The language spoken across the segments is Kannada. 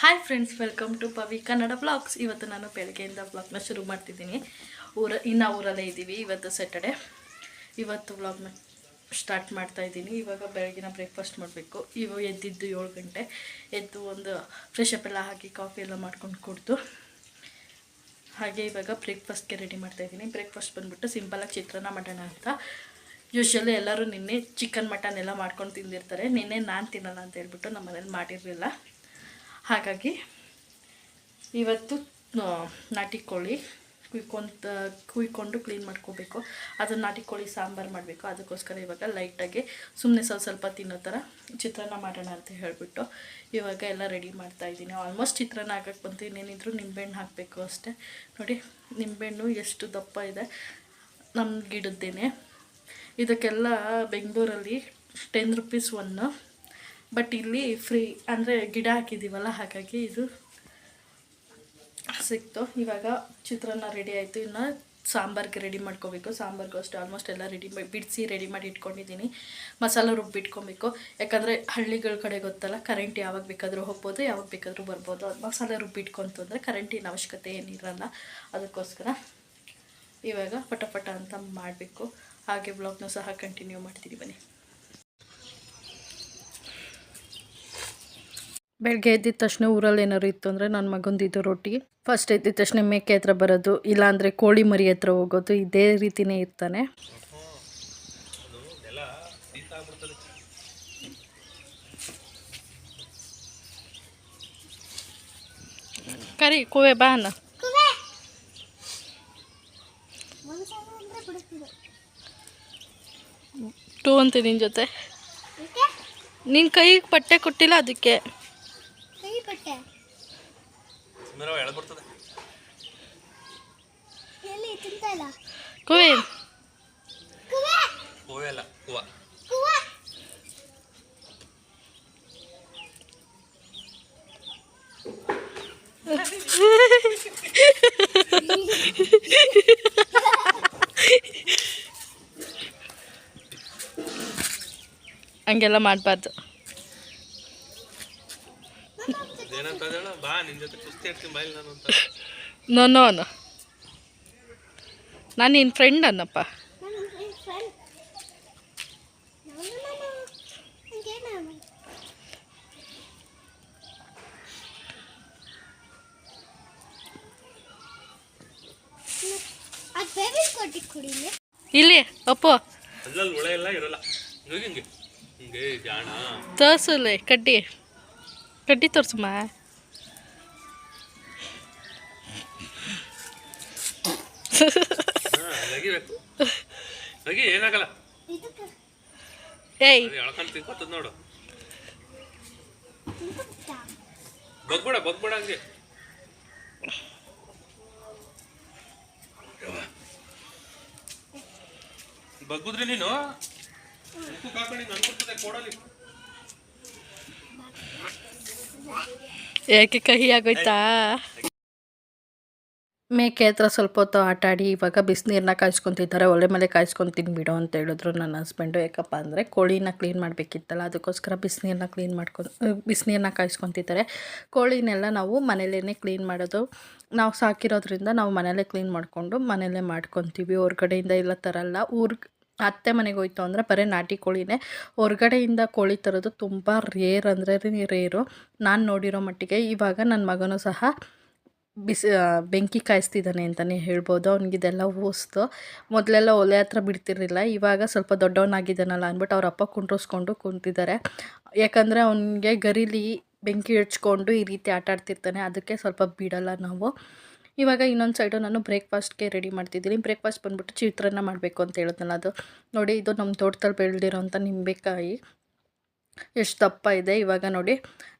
Hi friends welcome to Pavi Kannada blogs ಇವತ್ತು ನಾನು ಬೆಳಗ್ಗೆಯಿಂದ ಬ್ಲಾಗ್ನ ಶುರು ಮಾಡ್ತಿದ್ದೀನಿ. ಊರ, ಇನ್ನು ಊರಲ್ಲೇ ಇದ್ದೀವಿ ಇವತ್ತು ಸ್ಯಾಟರ್ಡೆ ಇವತ್ತು ಬ್ಲಾಗ್ನ ಸ್ಟಾರ್ಟ್ ಮಾಡ್ತಾ ಇದ್ದೀನಿ. ಇವಾಗ ಬೆಳಗಿನ ಬ್ರೇಕ್ಫಾಸ್ಟ್ ಮಾಡಬೇಕು. ಇವಾಗ ಎದ್ದಿದ್ದು ಏಳು ಗಂಟೆ. ಎದ್ದು ಒಂದು ಫ್ರೆಶ್ ಅಪ್ ಎಲ್ಲ ಹಾಕಿ ಕಾಫಿ ಎಲ್ಲ ಮಾಡ್ಕೊಂಡು ಕುಡಿದು, ಹಾಗೆ ಇವಾಗ ಬ್ರೇಕ್ಫಾಸ್ಟ್ಗೆ ರೆಡಿ ಮಾಡ್ತಾ ಇದ್ದೀನಿ. ಬ್ರೇಕ್ಫಾಸ್ಟ್ ಬಂದುಬಿಟ್ಟು ಸಿಂಪಲಾಗಿ ಚಿತ್ರಾನ್ನ ಮಾಡೋಣ ಅಂತ. ಯೂಶ್ವಲಿ ಎಲ್ಲರೂ ನಿನ್ನೆ ಚಿಕನ್ ಮಟನ್ ಎಲ್ಲ ಮಾಡ್ಕೊಂಡು ತಿಂದಿರ್ತಾರೆ. ನಿನ್ನೆ ನಾನು ತಿನ್ನಲ್ಲ ಅಂತ ಹೇಳ್ಬಿಟ್ಟು ನಮ್ಮ ಮನೇಲಿ ಮಾಡಿರಲಿಲ್ಲ. ಹಾಗಾಗಿ ಇವತ್ತು ನಾಟಿ ಕೋಳಿ ಕುಯ್ಕೊಂತ, ಕುಯ್ಕೊಂಡು ಕ್ಲೀನ್ ಮಾಡ್ಕೋಬೇಕು. ಅದನ್ನು ನಾಟಿ ಕೋಳಿ ಸಾಂಬಾರು ಮಾಡಬೇಕು. ಅದಕ್ಕೋಸ್ಕರ ಇವಾಗ ಲೈಟಾಗಿ ಸುಮ್ಮನೆ ಸ್ವಲ್ಪ ಸ್ವಲ್ಪ ತಿನ್ನೋ ಥರ ಚಿತ್ರಾನ್ನ ಮಾಡೋಣ ಅಂತ ಹೇಳಿಬಿಟ್ಟು ಇವಾಗ ಎಲ್ಲ ರೆಡಿ ಮಾಡ್ತಾ ಇದ್ದೀನಿ. ಆಲ್ಮೋಸ್ಟ್ ಚಿತ್ರಾನ್ನ ಹಾಕಕ್ಕೆ ಬಂತು. ಇನ್ನೇನಿದ್ರು ನಿಂಬೆಹಣ್ಣು ಹಾಕಬೇಕು ಅಷ್ಟೇ. ನೋಡಿ, ನಿಂಬೆಹಣ್ಣು ಎಷ್ಟು ದಪ್ಪ ಇದೆ. ನಮ್ಮ ಗಿಡದ್ದೇನೆ. ಇದಕ್ಕೆಲ್ಲ ಬೆಂಗಳೂರಲ್ಲಿ ಟೆನ್ ರುಪೀಸ್ ಒನ್ನು ಬಟ್ ಇಲ್ಲಿ ಫ್ರೀ ಅಂದರೆ ಗಿಡ ಹಾಕಿದ್ದೀವಲ್ಲ ಹಾಗಾಗಿ ಇದು ಸಿಕ್ತು. ಇವಾಗ ಚಿತ್ರಾನ್ನ ರೆಡಿ ಆಯಿತು. ಇನ್ನು ಸಾಂಬಾರ್ಗೆ ರೆಡಿ ಮಾಡ್ಕೋಬೇಕು. ಸಾಂಬಾರ್ಗೂ ಅಷ್ಟೇ ಆಲ್ಮೋಸ್ಟ್ ಎಲ್ಲ ರೆಡಿ ಮಾಡಿ ಬಿಡಿಸಿ ರೆಡಿ ಮಾಡಿ ಇಟ್ಕೊಂಡಿದ್ದೀನಿ. ಮಸಾಲೆ ರುಬ್ಬಿಟ್ಕೊಬೇಕು ಯಾಕಂದರೆ ಹಳ್ಳಿಗಳ ಕಡೆ ಗೊತ್ತಲ್ಲ ಕರೆಂಟ್ ಯಾವಾಗ ಬೇಕಾದರೂ ಹೋಗ್ಬೋದು, ಯಾವಾಗ ಬೇಕಾದರೂ ಬರ್ಬೋದು. ಅದು ಮಸಾಲೆ ರುಬ್ಬಿಟ್ಕೊಂತು ಅಂದರೆ ಕರೆಂಟಿನ ಅವಶ್ಯಕತೆ ಏನಿರಲ್ಲ. ಅದಕ್ಕೋಸ್ಕರ ಇವಾಗ ಪಟ ಅಂತ ಮಾಡಬೇಕು. ಹಾಗೆ ಬ್ಲಾಗ್ನೂ ಸಹ ಕಂಟಿನ್ಯೂ ಮಾಡ್ತೀನಿ, ಬನ್ನಿ. ಬೆಳಗ್ಗೆ ಎದ್ದಿದ ತಕ್ಷಣ ಊರಲ್ಲಿ ಏನಾದ್ರು ಇತ್ತು ಅಂದರೆ ನನ್ನ ಮಗಂದಿದ್ದು ಇದು ರೊಟ್ಟಿ. ಫಸ್ಟ್ ಎದ್ದಿದ ತಕ್ಷಣ ಮೇಕೆ ಹತ್ರ ಬರೋದು ಇಲ್ಲಾಂದರೆ ಕೋಳಿ ಮರಿ ಹತ್ರ ಹೋಗೋದು ಇದೇ ರೀತಿನೇ ಇರ್ತಾನೆ. ಕರಿ ಕೂವೆ ಬಾ ಅನ್ನ. ಟೂ ಅಂತ ನಿನ್ನ ಜೊತೆ. ನಿನ್ನ ಕೈಗೆ ಪಟ್ಟೆ ಕೊಟ್ಟಿಲ್ಲ ಅದಕ್ಕೆ. ಕೈ ಪಟ್ಟೆ ಸುಮ್ಮನೆ ಎಳ್ಬಿಡ್ತದೆ ಎಲ್ಲಿ ತಿಂತ ಇಲ್ಲ ಕುವೆ. ಕುವೆ ಹೂವೇ ಅಲ್ಲ ಹೂವ ಕುವೆ. ಹಂಗೆಲ್ಲ ಮಾಡಬಾರ್ದು. ಬಾ ನಿನ್ ಜೊತೆ ಕುಸ್ತಿ ಇಡ್ತೀನಿ ಬಾಯಿಲ್ ನಾನು ಅಂತ. ನೋ ನೋ ನೋ ನಾನು ನಿನ್ನ ಫ್ರೆಂಡ್ ಅನ್ನಪ್ಪ. ಇಲ್ಲಿ ಅಪ್ಪು ಅಲ್ಲಲ್ಲಿ ಹುಳ ಎಲ್ಲ ಇರಲ್ಲ. ಹಿಂಗೆ ಹಿಂಗೆ. ಹಿಂಗೆ ಜಾಣ. ಕಡ್ಡಿ ಕಡ್ಡಿ ತೋರ್ಸಮ್ಮ ನಗಿಬೇಕು ನಗಿ ಏನಾಗಲ್ಲ. ಇದಕ್ಕೆ ಏಯ್. ಅದು ಎಳ್ಕೊಂಡು ತಿನ್ಕೊತದ ನೋಡು. ಬಗ್ಬೇಡ ಬಗ್ಬೇಡ ಹಂಗೆ. ಬಗ್ಗುದ್ರಿ ನೀನು? ಉಪ್ಪು ಕಾಕಣಿ ಕೊಡಲಿ. ಏಕೆ ಕಹಿ ಆಗೋಯ್ತಾ? ಮೇಕೆ ಹತ್ರ ಸ್ವಲ್ಪ ಹೊತ್ತು ಆಟ ಆಡಿ ಇವಾಗ ಬಿಸಿನೀರನ್ನ ಕಾಯಿಸ್ಕೊತಿದ್ದಾರೆ ಒಲೆ ಮೇಲೆ ಕಾಯಿಸ್ಕೊಂಡು ತಿನ್ಬಿಡು ಅಂತ ಹೇಳಿದ್ರು ನನ್ನ ಹಸ್ಬೆಂಡು ಯಾಕಪ್ಪ ಅಂದರೆ ಕೋಳಿನ ಕ್ಲೀನ್ ಮಾಡಬೇಕಿತ್ತಲ್ಲ, ಅದಕ್ಕೋಸ್ಕರ ಬಿಸಿನೀರನ್ನ ಕ್ಲೀನ್ ಮಾಡ್ಕೊಂಡು ಬಿಸಿನೀರನ್ನ ಕಾಯಿಸ್ಕೊತಿದ್ದಾರೆ. ಕೋಳಿನೆಲ್ಲ ನಾವು ಮನೇಲೇ ಕ್ಲೀನ್ ಮಾಡೋದು. ನಾವು ಸಾಕಿರೋದ್ರಿಂದ ನಾವು ಮನೇಲೇ ಕ್ಲೀನ್ ಮಾಡಿಕೊಂಡು ಮನೇಲೇ ಮಾಡ್ಕೊತೀವಿ. ಹೊರ್ಗಡೆಯಿಂದ ಎಲ್ಲ ತರಲ್ಲ ಊರ್, ಅತ್ತೆ ಮನೆಗೆ ಹೋಯ್ತು ಅಂದರೆ ಬರೀ ನಾಟಿ ಕೋಳಿನೇ. ಹೊರಗಡೆಯಿಂದ ಕೋಳಿ ತರೋದು ತುಂಬ ರೇರ್ ಅಂದರೆ ರೇರು ನಾನು ನೋಡಿರೋ ಮಟ್ಟಿಗೆ ಇವಾಗ ನನ್ನ ಮಗನೂ ಸಹ ಬಿಸಿ ಬೆಂಕಿ ಕಾಯಿಸ್ತಿದ್ದಾನೆ ಅಂತಲೇ ಹೇಳ್ಬೋದು. ಅವ್ನಿಗಿದೆಲ್ಲ ಓಸ್ತು ಮೊದಲೆಲ್ಲ ಒಲೆ ಹತ್ರ ಬಿಡ್ತಿರಲಿಲ್ಲ. ಇವಾಗ ಸ್ವಲ್ಪ ದೊಡ್ಡವನಾಗಿದ್ದಾನಲ್ಲ ಅಂದ್ಬಿಟ್ಟು ಅವ್ರ ಅಪ್ಪ ಕುಂಟ್ರಿಸ್ಕೊಂಡು ಕುಂತಿದ್ದಾರೆ. ಯಾಕಂದರೆ ಅವನಿಗೆ ಗರಿಲಿ ಬೆಂಕಿ ಹಚ್ಕೊಂಡು ಈ ರೀತಿ ಆಟ ಆಡ್ತಿರ್ತಾನೆ. ಅದಕ್ಕೆ ಸ್ವಲ್ಪ ಬಿಡಲ್ಲ ನಾವು. ಇವಾಗ ಇನ್ನೊಂದು ಸೈಡು ನಾನು ಬ್ರೇಕ್ಫಾಸ್ಟ್ಗೆ ರೆಡಿ ಮಾಡ್ತಿದ್ದೀನಿ. ಬ್ರೇಕ್ಫಾಸ್ಟ್ ಬಂದ್ಬಿಟ್ಟು ಚಿತ್ರಾನ್ನ ಮಾಡಬೇಕು ಅಂತ ಹೇಳಿದ್ನಲ್ಲ ಅದು. ನೋಡಿ, ಇದು ನಮ್ಮ ತೋಟದಲ್ಲಿ ಬೆಳೆದಿರೋಂಥ ನಿಂಬೆಕಾಯಿ. ಎಷ್ಟು ದಪ್ಪ ಇದೆ ಇವಾಗ ನೋಡಿ.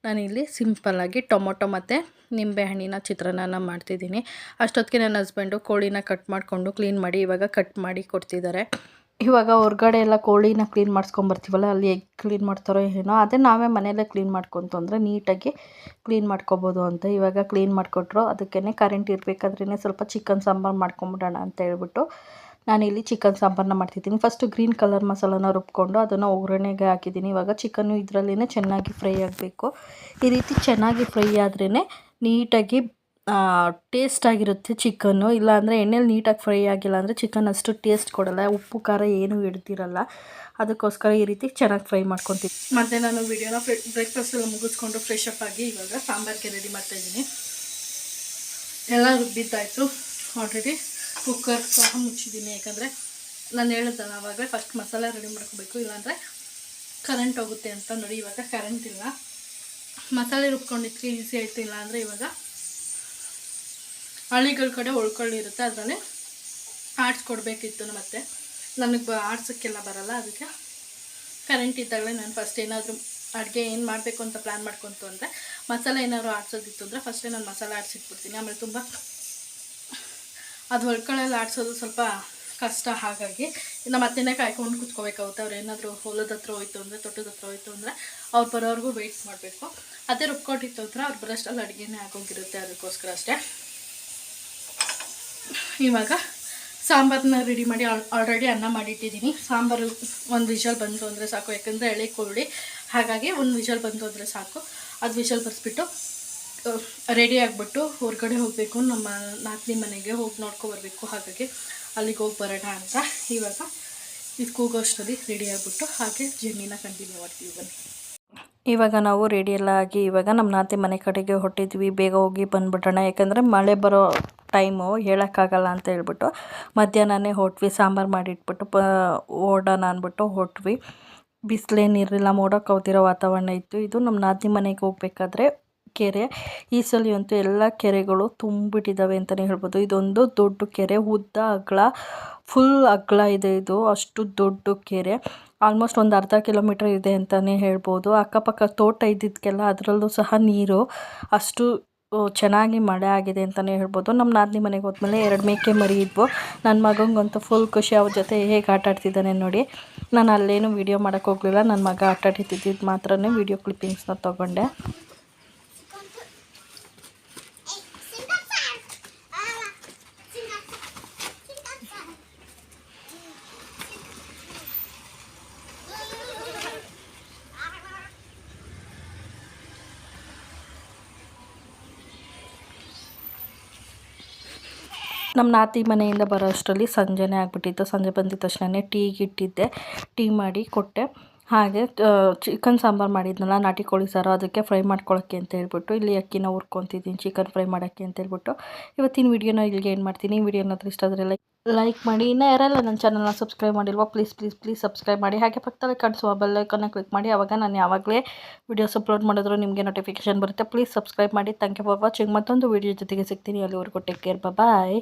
ನಾನಿಲ್ಲಿ ಸಿಂಪಲ್ಲಾಗಿ ಟೊಮೊಟೊ ಮತ್ತು ನಿಂಬೆಹಣ್ಣಿನ ಚಿತ್ರಾನ್ನ ಮಾಡ್ತಿದ್ದೀನಿ. ಅಷ್ಟೊತ್ತಿಗೆ ನನ್ನ ಹಸ್ಬೆಂಡು ಕೋಳಿನ ಕಟ್ ಮಾಡಿಕೊಂಡು ಕ್ಲೀನ್ ಮಾಡಿ ಇವಾಗ ಕಟ್ ಮಾಡಿ ಕೊಡ್ತಿದ್ದಾರೆ. ಇವಾಗ ಹೊರಗಡೆ ಎಲ್ಲ ಕೋಳಿನ ಕ್ಲೀನ್ ಮಾಡಿಸ್ಕೊಂಬರ್ತೀವಲ್ಲ ಅಲ್ಲಿ ಎಗ್ ಕ್ಲೀನ್ ಮಾಡ್ತಾರೋ ಏನೋ ಅದೇ ನಾವೇ ಮನೆಯಲ್ಲೇ ಕ್ಲೀನ್ ಮಾಡ್ಕೊತು ಅಂದರೆ ನೀಟಾಗಿ ಕ್ಲೀನ್ ಮಾಡ್ಕೊಬೋದು ಅಂತ. ಇವಾಗ ಕ್ಲೀನ್ ಮಾಡಿಕೊಟ್ರು ಅದಕ್ಕೇ ಕರೆಂಟ್ ಇರಬೇಕಾದ್ರೇ ಸ್ವಲ್ಪ ಚಿಕನ್ ಸಾಂಬಾರು ಮಾಡ್ಕೊಂಬಿಡೋಣ ಅಂತ ಹೇಳ್ಬಿಟ್ಟು ನಾನಿಲ್ಲಿ ಚಿಕನ್ ಸಾಂಬಾರನ್ನ ಮಾಡ್ತಿದ್ದೀನಿ. ಫಸ್ಟು ಗ್ರೀನ್ ಕಲರ್ ಮಸಾಲಾನ ರುಬ್ಕೊಂಡು ಅದನ್ನು ಒಗ್ಗರಣೆಗೆ ಹಾಕಿದ್ದೀನಿ. ಇವಾಗ ಚಿಕನ್ನು ಇದರಲ್ಲೇ ಚೆನ್ನಾಗಿ ಫ್ರೈ ಆಗಬೇಕು. ಈ ರೀತಿ ಚೆನ್ನಾಗಿ ಫ್ರೈ ಆದ್ರೇ ನೀಟಾಗಿ ಟೇಸ್ಟ್ ಆಗಿರುತ್ತೆ ಚಿಕನ್ನು. ಇಲ್ಲಾಂದರೆ ಎಣ್ಣೆಲಿ ನೀಟಾಗಿ ಫ್ರೈ ಆಗಿಲ್ಲ ಅಂದರೆ ಚಿಕನ್ ಅಷ್ಟು ಟೇಸ್ಟ್ ಕೊಡಲ್ಲ. ಉಪ್ಪು, ಖಾರ ಏನೂ ಹಿಡ್ದಿರಲ್ಲ ಅದಕ್ಕೋಸ್ಕರ ಈ ರೀತಿ ಚೆನ್ನಾಗಿ ಫ್ರೈ ಮಾಡ್ಕೊತೀನಿ. ಮತ್ತು ನಾನು ವಿಡಿಯೋನ ಬ್ರೇಕ್ಫಾಸ್ಟ್ ಮುಗಿಸ್ಕೊಂಡು ಫ್ರೆಶ್ ಅಪ್ ಆಗಿ ಇವಾಗ ಸಾಂಬಾರಿಗೆ ರೆಡಿ ಮಾಡ್ತಾಯಿದ್ದೀನಿ ಎಲ್ಲ ರುಬ್ಬಿದ್ದಾಯಿತು ಆಲ್ರೆಡಿ ಕುಕ್ಕರ್ ಸಹ ಮುಚ್ಚಿದ್ದೀನಿ. ಯಾಕಂದರೆ ನಾನು ಹೇಳಿದ್ದಲ್ಲ ಆವಾಗಲೇ ಫಸ್ಟ್ ಮಸಾಲೆ ರೆಡಿ ಮಾಡ್ಕೋಬೇಕು. ಇಲ್ಲಾಂದರೆ ಕರೆಂಟ್ ಹೋಗುತ್ತೆ ಅಂತ ನೋಡಿ ಇವಾಗ ಕರೆಂಟ್ ಇಲ್ಲ. ಮಸಾಲೆ ರುಬ್ಕೊಂಡಿದ್ರೆ ಈಸಿ ಆಯಿತು. ಇಲ್ಲ ಅಂದರೆ ಇವಾಗ ಹಳ್ಳಿಗಳ ಕಡೆ ಉಳ್ಕೊಳ್ಳಿರುತ್ತೆ ಅದರಲ್ಲಿ ಆಡಿಸ್ಕೊಡ್ಬೇಕಿತ್ತು ಮತ್ತೆ. ನನಗೆ ಬ ಆಡ್ಸೋಕ್ಕೆಲ್ಲ ಬರಲ್ಲ. ಅದಕ್ಕೆ ಕರೆಂಟ್ ಇದ್ದಾಗಲೇ ನಾನು ಫಸ್ಟ್ ಏನಾದರೂ ಅಡುಗೆ ಏನು ಮಾಡಬೇಕು ಅಂತ ಪ್ಲ್ಯಾನ್ ಮಾಡ್ಕೊತು ಅಂದರೆ ಮಸಾಲೆ ಏನಾದ್ರು ಆಡ್ಸೋದಿತ್ತು ಅಂದರೆ ಫಸ್ಟೇ ನಾನು ಮಸಾಲೆ ಆಡಿಸಿಟ್ಬಿಡ್ತೀನಿ. ಆಮೇಲೆ ತುಂಬ ಅದು ಹೊಲ್ಕೊಳ್ಳಲ್ಲಿ ಆಡಿಸೋದು ಸ್ವಲ್ಪ ಕಷ್ಟ ಹಾಗಾಗಿ ಇನ್ನು ಅತ್ತೆನೇ ಕಾಯ್ಕೊಂಡು ಕುತ್ಕೋಬೇಕಾಗುತ್ತೆ. ಅವ್ರು ಏನಾದರೂ ಹೊಲದ ಹತ್ರ ಹೋಯ್ತು ಅಂದರೆ ತೊಟ್ಟದ ಹತ್ರ ಹೋಯ್ತು ಅಂದರೆ ಅವ್ರು ಬರೋವರೆಗೂ ವೆಯ್ಟ್ ಮಾಡಬೇಕು. ಅದೇ ರುಬ್ಕೊಟ್ಟಿತ್ತು ಅಂದ್ರೆ ಅವ್ರು ಬರೋಷ್ಟಲ್ಲಿ ಅಡುಗೆನೇ ಆಗೋಗಿರುತ್ತೆ ಅದಕ್ಕೋಸ್ಕರ ಅಷ್ಟೇ. ಇವಾಗ ಸಾಂಬಾರನ್ನ ರೆಡಿ ಮಾಡಿ ಆಲ್ರೆಡಿ ಅನ್ನ ಮಾಡಿಟ್ಟಿದ್ದೀನಿ. ಸಾಂಬಾರು ಒಂದು ವಿಷಲ್ ಬಂತು ಅಂದರೆ ಸಾಕು, ಯಾಕಂದರೆ ಎಳೆ ಕೋಳಿ. ಹಾಗಾಗಿ ಒಂದು ವಿಷಲ್ ಬಂತು ಅಂದರೆ ಸಾಕು. ಅದು ವಿಷಲ್ ಬರ್ಸ್ಬಿಟ್ಟು ರೆಡಿ ಆಗಿಬಿಟ್ಟು ಹೊರಗಡೆ ಹೋಗಬೇಕು, ನಮ್ಮ ನಾಲ್ಕನೇ ಮನೆಗೆ ಹೋಗಿ ನೋಡ್ಕೊಬರ್ಬೇಕು ಹಾಗಾಗಿ ಅಲ್ಲಿಗೆ ಹೋಗಿ ಬರೋಣ ಅಂತ. ಇವಾಗ ಇದು ಕೂಗೋಷ್ಟರಲ್ಲಿ ರೆಡಿ ಆಗಿಬಿಟ್ಟು ಹಾಗೆ ಜರ್ನಿನ ಕಂಟಿನ್ಯೂ ಮಾಡ್ತೀವಿ ಬನ್ನಿ. ಇವಾಗ ನಾವು ರೆಡಿ ಎಲ್ಲ ಆಗಿ ಇವಾಗ ನಮ್ಮ ನಾತಿ ಮನೆ ಕಡೆಗೆ ಹೊಟ್ಟಿದ್ವಿ ಬೇಗ ಹೋಗಿ ಬಂದ್ಬಿಡೋಣ ಯಾಕಂದರೆ ಮಳೆ ಬರೋ ಟೈಮು ಹೇಳೋಕ್ಕಾಗಲ್ಲ ಅಂತ ಹೇಳ್ಬಿಟ್ಟು ಮಧ್ಯಾಹ್ನನೇ ಹೊಟ್ವಿ, ಸಾಂಬಾರು ಮಾಡಿಟ್ಬಿಟ್ಟು ಪ, ಓಡೋಣ ಅಂದ್ಬಿಟ್ಟು ಹೊಟ್ವಿ. ಬಿಸಿಲೇನಿರಲಿಲ್ಲ ಮೋಡ ಹೋಗ್ತಿರೋ ವಾತಾವರಣ ಇತ್ತು. ಇದು ನಮ್ಮ ನಾತಿ ಮನೆಗೆ ಹೋಗ್ಬೇಕಾದ್ರೆ ಕೆರೆ, ಈ ಸಲ ಅಂತೂ ಎಲ್ಲ ಕೆರೆಗಳು ತುಂಬಿಟ್ಟಿದ್ದಾವೆ ಅಂತಲೇ ಹೇಳ್ಬೋದು. ಇದೊಂದು ದೊಡ್ಡ ಕೆರೆ, ಉದ್ದ ಅಗ್ಲ ಫುಲ್ ಅಗ್ಲ ಇದೆ ಇದು, ಅಷ್ಟು ದೊಡ್ಡ ಕೆರೆ. ಆಲ್ಮೋಸ್ಟ್ ಒಂದು ಅರ್ಧ ಕಿಲೋಮೀಟರ್ ಇದೆ ಅಂತಲೇ ಹೇಳ್ಬೋದು. ಅಕ್ಕಪಕ್ಕ ತೋಟ ಇದ್ದಿದ್ದಕ್ಕೆಲ್ಲ ಅದರಲ್ಲೂ ಸಹ ನೀರು ಅಷ್ಟು ಚೆನ್ನಾಗಿ ಮಳೆ ಆಗಿದೆ ಅಂತಲೇ ಹೇಳ್ಬೋದು. ನಮ್ಮ ನಾದಿನಿ ಮನೆಗೆ ಹೋದ್ಮೇಲೆ ಎರಡು ಮೇಕೆ ಮರಿ ಇದ್ವು. ನನ್ನ ಮಗಂಗಂತೂ ಫುಲ್ ಖುಷಿ, ಅವ್ರ ಜೊತೆ ಹೇಗೆ ಆಟ ಆಡ್ತಿದ್ದಾನೆ ನೋಡಿ. ನಾನು ಅಲ್ಲೇನು ವೀಡಿಯೋ ಮಾಡೋಕ್ಕೆ ಹೋಗಲಿಲ್ಲ. ನನ್ನ ಮಗ ಆಟ ಆಡ್ತಿದ್ದಿದ್ದು ಮಾತ್ರ ವೀಡಿಯೋ ಕ್ಲಿಪ್ಪಿಂಗ್ಸ್ನ ತೊಗೊಂಡೆ. ನಮ್ಮ ನಾತಿ ಮನೆಯಿಂದ ಬರೋ ಅಷ್ಟರಲ್ಲಿ ಸಂಜೆನೇ ಆಗಿಬಿಟ್ಟಿತ್ತು. ಸಂಜೆ ಬಂದಿದ್ದ ತಕ್ಷಣವೇ ಟೀಗೆ ಇಟ್ಟಿದ್ದೆ ಟೀ ಮಾಡಿ ಕೊಟ್ಟೆ. ಹಾಗೆ ಚಿಕನ್ ಸಾಂಬಾರು ಮಾಡಿದ್ನಲ್ಲ, ನಾಟಿ ಕೋಳಿ ಸಾರು, ಅದಕ್ಕೆ ಫ್ರೈ ಮಾಡ್ಕೊಳ್ಳೋಕ್ಕೆ ಅಂತ ಹೇಳ್ಬಿಟ್ಟು, ಇಲ್ಲಿ ಅಕ್ಕಿನ ಹುರ್ಕೊತಿದ್ದೀನಿ, ಚಿಕನ್ ಫ್ರೈ ಮಾಡೋಕ್ಕೆ ಅಂತ ಹೇಳ್ಬಿಟ್ಟು. ಇವತ್ತಿನ ವೀಡಿಯೋನ ಇಲ್ಲಿಗೆ ಏನು ಮಾಡ್ತೀನಿ. ಈ ವಿಡಿಯೋ ಏನಾದರೂ ಇಷ್ಟ ಆದರೆ ಲೈಕ್ ಲೈಕ್ ಮಾಡಿ. ಇನ್ನೂ ಯಾರೆಲ್ಲ ನನ್ನ ಚಾನಲ್ನ ಸಬ್ಸ್ಕ್ರೈಬ್ ಮಾಡಿಲ್ವೋ ಪ್ಲೀಸ್ ಪ್ಲೀಸ್ ಪ್ಲೀಸ್ ಸಬ್ಸ್ಕ್ರೈಬ್ ಮಾಡಿ. ಹಾಗೆ ಪಕ್ಕದಲ್ಲಿ ಕಾಣಿಸುವ ಬೆಲ್ಲೈಕನ್ನ ಕ್ಲಿಕ್ ಮಾಡಿ. ಆವಾಗ ನಾನು ಯಾವಾಗಲೇ ವೀಡಿಯೋಸ್ ಅಪ್ಲೋಡ್ ಮಾಡಿದ್ರು ನಿಮಗೆ ನೋಟಿಫಿಕೇಶನ್ ಬರುತ್ತೆ. ಪ್ಲೀಸ್ ಸಬ್ಸ್ಕ್ರೈಬ್ ಮಾಡಿ. ಥ್ಯಾಂಕ್ ಯು ಫಾರ್ ವಾಚಿಂಗ್ ಮತ್ತೊಂದು ವೀಡಿಯೋ ಜೊತೆಗೆ ಸಿಗ್ತೀನಿ. ಅಲ್ಲಿವರೆಗೂ ಟೇಕ್ ಕೇರ್ ಬಾಯ್